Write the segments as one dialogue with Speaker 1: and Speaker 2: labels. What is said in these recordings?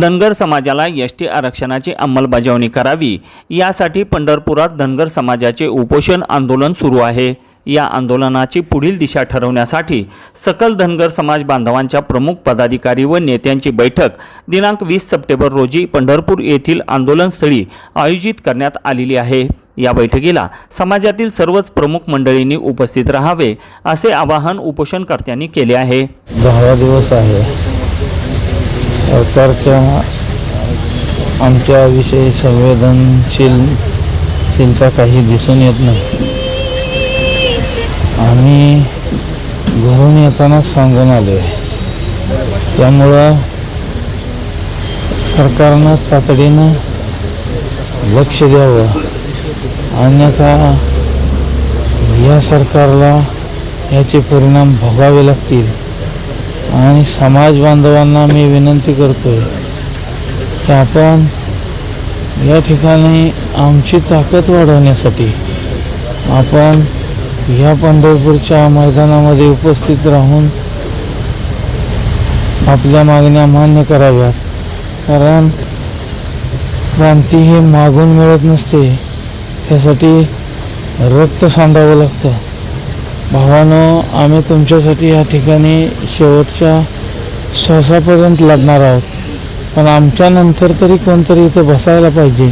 Speaker 1: धनगर समाजाला S T आरक्षणाची अंमलबजावणी करावी. यासाठी पंढरपुरात धनगर समाजाचे उपोषण आंदोलन सुरू आहे. या आंदोलनाची पुढील दिशा ठरवण्यासाठी सकल धनगर समाज बांधवांच्या प्रमुख पदाधिकारी व नेत्यांची बैठक दिनांक वीस सप्टेंबर रोजी पंढरपूर येथील आंदोलनस्थळी आयोजित करण्यात आलेली आहे. या बैठकीला समाजातील सर्वच प्रमुख मंडळींनी उपस्थित राहावे असे आवाहन उपोषणकर्त्यांनी केले आहे.
Speaker 2: दहावा दिवस आहे. सरकारच्या आमच्याविषयी संवेदनशीलशीलता काही दिसून येत नाही. आम्ही घरून येतानाच सांगून आलो. आहे त्यामुळं सरकारनं तातडीनं लक्ष द्यावं. अन्यथा या सरकारला याचे परिणाम भोगावे लागतील. आणि समाज बांधवांना मी विनंती करतोय की आपण या ठिकाणी आमची ताकद वाढवण्यासाठी आपण या पंढरपूरच्या मैदानामध्ये उपस्थित राहून आपल्या मागण्या मान्य कराव्यात. कारण क्रांती ही मागून मिळत नसते. त्यासाठी रक्त सांडावं लागतं. भावानो आम्ही तुमच्यासाठी या ठिकाणी शेवटच्या श्वासापर्यंत लढणार आहोत. पण आमच्या नंतर तरी कोणतरी इथं बसायला पाहिजे.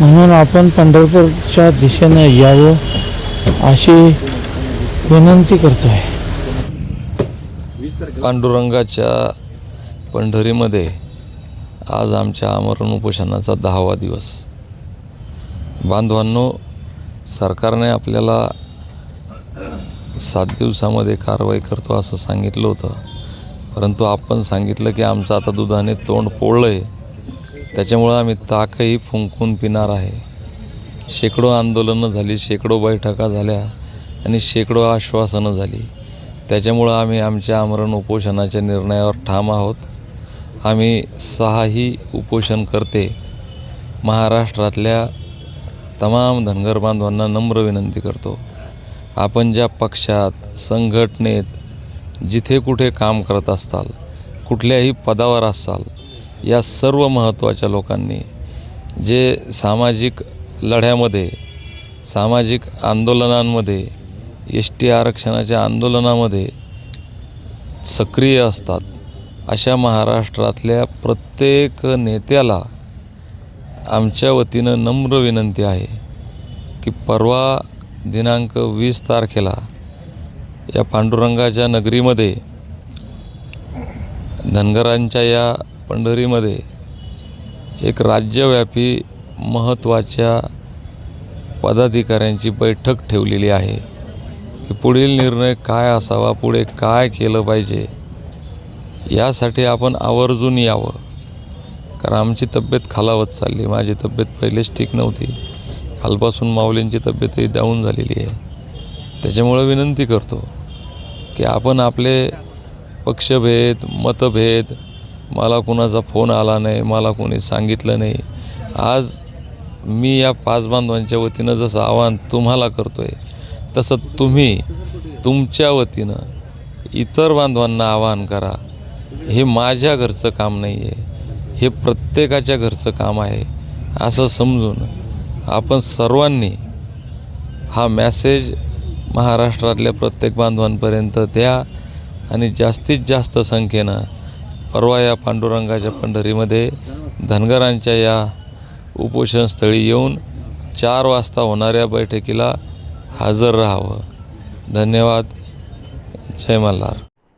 Speaker 2: म्हणून आपण पंढरपूरच्या दिशेनं यावं अशी विनंती करतो आहे
Speaker 3: पांडुरंगाच्या पंढरीमध्ये आज आमच्या आमरण उपोषणाचा दहावा दिवस. बांधवांनो सरकारने आपल्याला सात दिवसामध्ये कारवाई करतो असं सांगितलं होतं. परंतु आपण सांगितलं की आमचं आता दुधाने तोंड पोळलं आहे त्याच्यामुळं आम्ही ताकही फुंकून पिणार आहे. शेकडो आंदोलनं झाली शेकडो बैठका झाल्या आणि शेकडो आश्वासनं झाली. त्याच्यामुळं आम्ही आमच्या आमरण उपोषणाच्या निर्णयावर ठाम आहोत. आम्ही सहाही उपोषण करते. महाराष्ट्रातल्या तमाम धनगर बांधवांना नम्र विनंती करतो. आपण ज्या पक्षात संघटनेत जिथे कुठे काम करत असताल कुठल्याही पदावर असाल या सर्व महत्त्वाच्या लोकांनी जे सामाजिक लढ्यामध्ये सामाजिक आंदोलनांमध्ये एस टी आरक्षणाच्या आंदोलनामध्ये सक्रिय असतात अशा महाराष्ट्रातल्या प्रत्येक नेत्याला आमच्या वतीनं नम्र विनंती आहे की परवा दिनांक वीस तारखेला या पांडुरंगाच्या नगरीमध्ये धनगरांच्या या पंढरीमध्ये एक राज्यव्यापी महत्त्वाच्या पदाधिकाऱ्यांची बैठक ठेवलेली आहे की पुढील निर्णय काय असावा पुढे काय केलं पाहिजे यासाठी आपण आवर्जून यावं. कारण आमची तब्येत खालावत चालली. माझी तब्येत पहिलेच ठीक नव्हती. कालपासून माऊलींची तब्येतही डाऊन झालेली आहे. त्याच्यामुळं विनंती करतो की आपण आपले पक्षभेद मतभेद मला कुणाचा फोन आला नाही मला कोणी सांगितलं नाही आज मी या पाच बांधवांच्या वतीनं जसं आवाहन तुम्हाला करतो आहे तसं तुम्ही तुमच्या वतीनं इतर बांधवांना आवाहन करा. हे माझ्या घरचं काम नाही आहे हे प्रत्येकाच्या घरचं काम आहे असं समजून आपण सर्वांनी हा मॅसेज महाराष्ट्रातल्या प्रत्येक बांधवांपर्यंत द्या आणि जास्तीत जास्त संख्येनं परवा या पांडुरंगाच्या पंढरीमध्ये धनगरांच्या या उपोषणस्थळी येऊन चार वाजता होणाऱ्या बैठकीला हजर राहावं. धन्यवाद. जय मल्हार.